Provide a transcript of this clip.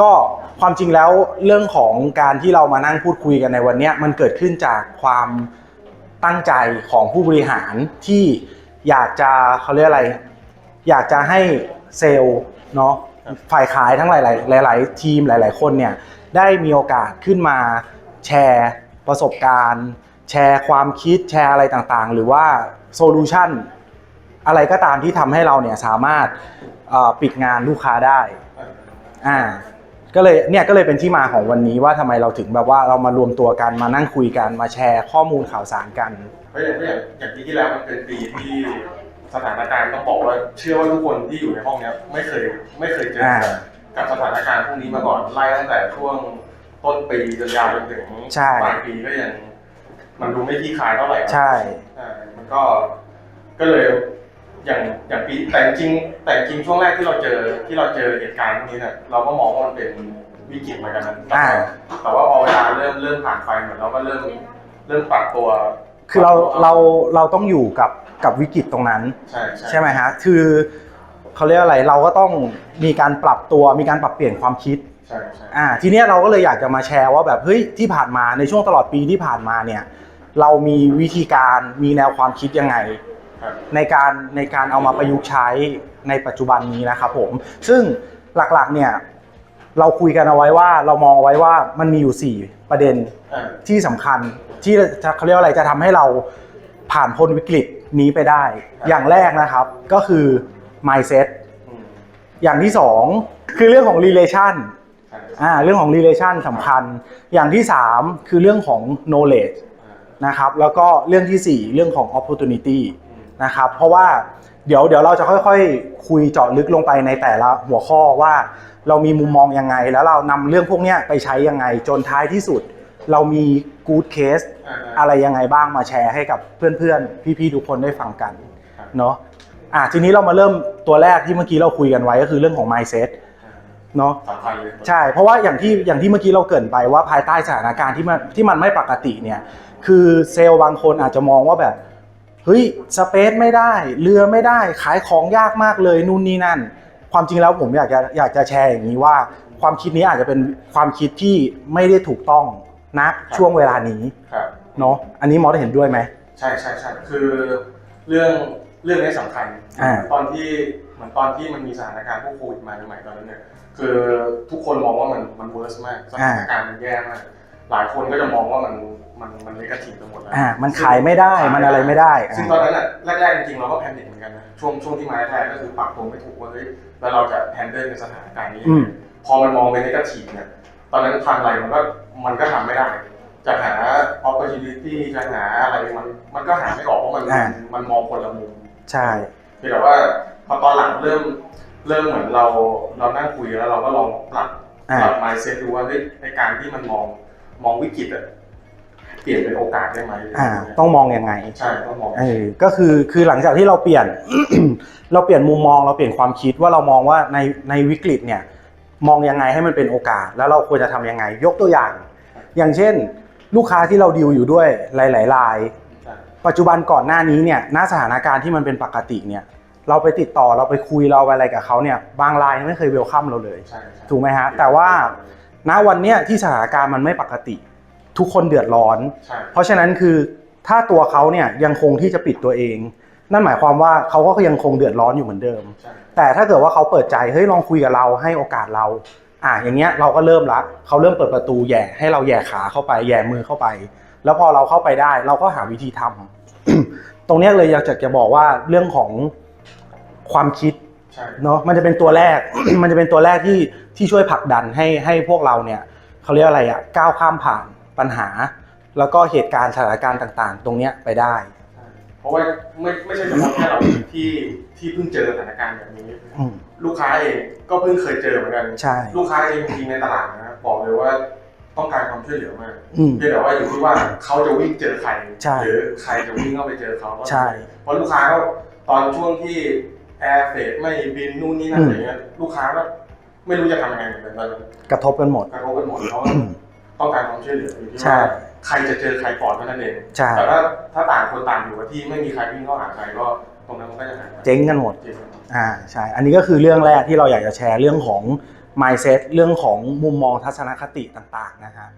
ก็ความจริงแล้วเรื่องของการที่เรามานั่งพูดคุยกันในวันนี้มันเกิดขึ้นจากความตั้งใจของผู้บริหารที่อยากจะเขาเรียกอะไร อยากจะให้เซลล์เนาะฝ่ายขายทั้งหลาย ๆ หลาย ๆ ทีมหลาย ๆ คนเนี่ยได้มีโอกาสขึ้นมาแชร์ประสบการณ์ แชร์ความคิดแชร์อะไรต่าง ๆ หรือว่าโซลูชันอะไรก็ตามที่ทำให้เราเนี่ยสามารถปิดงานลูกค้าได้อ่า ก็เลยเนี่ยก็เลยเป็นที่มาของวันนี้ว่าทำไมเราถึงแบบว่าเรามารวมตัวกันมานั่งคุยกันมาแชร์ข้อมูลข่าวสารกันเพราะอย่างเพราะอย่างอย่างปีที่แล้วมันเป็นปีที่สถานการณ์ต้องบอกว่าเชื่อว่าทุกคนที่อยู่ในห้องเนี้ยไม่เคยไม่เคยเจออ่ากับสถานการณ์พวกนี้มาก่อนไล่ตั้งแต่ช่วงต้นปีจนยาวจนถึงใช่ปลายปีก็ยังมันดูไม่คลี่คลายเท่าไหร่ใช่ใช่มันก็ก็เลย อย่างอย่างปีแต่จริงแต่จริงช่วงแรกที่เราเจอที่เราเจอเหตุการณ์พวกนี้เนี่ยเราก็มองว่ามันเป็นวิกฤตเหมือนกันนะแต่อ่า แต่ว่าพอเวลาเริ่มเริ่มผ่านไปเหมือนเราก็เริ่มเริ่มปรับตัวคือเราเราเราต้องอยู่กับกับวิกฤตตรงนั้น ใช่ใช่ใช่ไหมฮะ คือเขาเรียกอะไรเราก็ต้องมีการปรับตัวมีการปรับเปลี่ยนความคิด ใช่ใช่อ่าทีเนี้ยเราก็เลยอยากจะมาแชร์ว่าแบบเฮ้ยที่ผ่านมาในช่วงตลอดปีที่ผ่านมาเนี่ย เรามีวิธีการมีแนวความคิดยังไงครับ ในการในการเอามาประยุกต์ใช้ในปัจจุบันนี้นะครับผม ซึ่งหลักๆเนี่ยเราคุยกันเอาไว้ว่าเรามองเอาไว้ว่ามันมีอยู่ 4 ประเด็นอ่าที่สำคัญที่จะเขาเรียกว่าอะไรจะทำให้เราผ่านพ้นวิกฤตนี้ไปได้ อย่างแรกนะครับก็คือ mindset อืมอย่างที่สองคือเรื่องของ relation ใช่อ่าเรื่องของ relation สำคัญ อย่างที่สามคือเรื่องของ knowledge อ่านะครับแล้วก็เรื่องที่สี่เรื่องของ opportunity อืม นะครับ เพราะว่าเดี๋ยวเดี๋ยวเราจะค่อยๆ คุยเจาะลึกลงไปในแต่ละหัวข้อว่า เรามีมุมมองยังไง แล้วเรานำเรื่องพวกเนี้ยไปใช้ยังไงจนท้ายที่สุด เรามี good case อ่าอะไรยังไงบ้างมาแชร์ให้กับเพื่อนๆ พี่ๆทุกคนได้ฟังกันครับเนาะอะทีนี้เรามาเริ่มตัวแรกที่เมื่อกี้เราคุยกันไว้ก็คือเรื่องของ mindset เนาะสำคัญเลยใช่เพราะว่าอย่างที่อย่างที่เมื่อกี้เราเกรินไปว่าภายใต้สถานการณ์ที่มันที่มันไม่ปกติเนี่ย คือเซลล์บางคนอาจจะมองว่าแบบ เฮ้ยสเปซไม่ได้เรือไม่ได้ขายของยากมากเลยนู่นนี่นั่น ความจริงแล้วผมอยากจะอยากจะแชร์อย่างนี้ว่า ความคิดนี้อาจจะเป็นความคิดที่ไม่ได้ถูกต้องนะช่วงเวลานี้ครับเนาะอันนี้มอสเห็นด้วยไหมใช่ใช่ใช่คือเรื่องเรื่องนี้สำคัญอ่าตอนที่เหมือนตอนที่มันมีสถานการณ์พวกโควิดมาใหม่ๆตอนนั้นเนี่ยคือทุกคนมองว่ามันมันเวิร์สมากสถานการณ์มันแย่มาก หลายคนก็จะมองว่ามันมันมันเลกาทีฟไปหมดแล้วอ่ามันขายไม่ได้มันอะไรไม่ได้ซึ่งตอนนั้นอะแรกๆจริงๆเราก็แพนิคเหมือนกันนะช่วงช่วงที่มาแรกๆก็คือปรับตัวไม่ถูกว่าเฮ้ยแล้วเราจะแฮนเดิลในสถานการณ์นี้อืมพอมันมองเป็นเลกาทีฟเนี่ยตอนนั้นทำอะไรมันก็มันก็ทำไม่ได้จะหา opportunity จะหาอะไรมันมันก็หาไม่ออกเพราะมันอ่ามันมองคนละมุมใช่เพียงแต่ว่าพอตอนหลังเริ่มเริ่มเหมือนเราเรานั่งคุยแล้วเราก็ลองปรับอ่าปรับ mindset ดูว่าเฮ้ยในการที่มันมอง มองวิกฤตอะเปลี่ยนเป็นโอกาสได้ไหมอ่า ต้องมองยังไงใช่ต้องมองเออก็คือคือหลังจากที่เราเปลี่ยน เราเปลี่ยนมุมมองเราเปลี่ยนความคิดว่าเรามองว่าในในวิกฤตเนี่ย มองยังไงให้มันเป็นโอกาส แล้วเราควรจะทำยังไง ยกตัวอย่าง อย่างเช่น ลูกค้าที่เราดีลอยู่ด้วยหลายๆรายใช่ปัจจุบันก่อนหน้านี้เนี่ยณสถานการณ์ที่มันเป็นปกติเนี่ยเราไปติดต่อเราไปคุยเราไปอะไรกับเขาเนี่ยบางรายไม่เคยเวลคัมเราเลยใช่ใช่ถูกไหมฮะแต่ว่า ณวันเนี้ยที่สถานการณ์มันไม่ปกติ ทุกคนเดือดร้อน ใช่ เพราะฉะนั้นคือถ้าตัวเขาเนี่ยยังคงที่จะปิดตัวเอง นั่นหมายความว่าเขาก็ยังคงเดือดร้อนอยู่เหมือนเดิม ใช่ แต่ถ้าเกิดว่าเขาเปิดใจเฮ้ยลองคุยกับเราให้โอกาสเรา อะอย่างเงี้ยเราก็เริ่มละเขาเริ่มเปิดประตูแหย่ให้เราแหย่ขาเข้าไปแหย่มือเข้าไป แล้วพอเราเข้าไปได้ เราก็หาวิธีทำ ตรงเนี้ยเลยอยากจะจะบอกว่าเรื่องของความคิดใช่ เนาะมันจะเป็นตัวแรก มันจะเป็นตัวแรกที่ที่ช่วยผลักดันให้ให้พวกเราเนี่ยเขาเรียกอะไรอะก้าวข้ามผ่านปัญหา แล้วก็เหตุการณ์สถานการณ์ต่าง ๆ ตรงเนี้ยไปได้ใช่เพราะว่าไม่ไม่ใช่เฉพาะแค่เราที่ที่เพิ่งเจอสถานการณ์แบบนี้ อืม ลูกค้าเองก็เพิ่งเคยเจอเหมือนกัน ใช่ ลูกค้าเองจริงๆในตลาดนะบอกเลยว่าต้องการความช่วยเหลือมากอืม เพียงแต่ว่าอยู่ที่ว่าเขาจะวิ่งเจอใครใช่หรือใครจะวิ่งเข้าไปเจอเขาใช่ เพราะลูกค้าก็ตอนช่วงที่ แอร์เฟรไม่บินนู่นนี่นั่นอะไรเงี้ยลูกค้าก็ไม่รู้จะทำยังไงเหมือนกันตอนนั้นกระทบกันหมดกระทบกันหมดเขาก็ต้องการความช่วยเหลืออยู่ที่ใช่ว่าใครจะเจอใครก่อนเท่านั้นเองใช่ แต่ถ้าถ้าต่างคนต่างอยู่กับที่ไม่มีใครวิ่งเข้าหาใครก็ตรงนั้นมันก็จะหายไปเจ๊งกันหมดเจ๊งอ่าใช่ อันนี้ก็คือเรื่องแรกที่เราอยากจะแชร์เรื่องของ mindset เรื่องของมุมมองทัศนคติต่างๆนะฮะ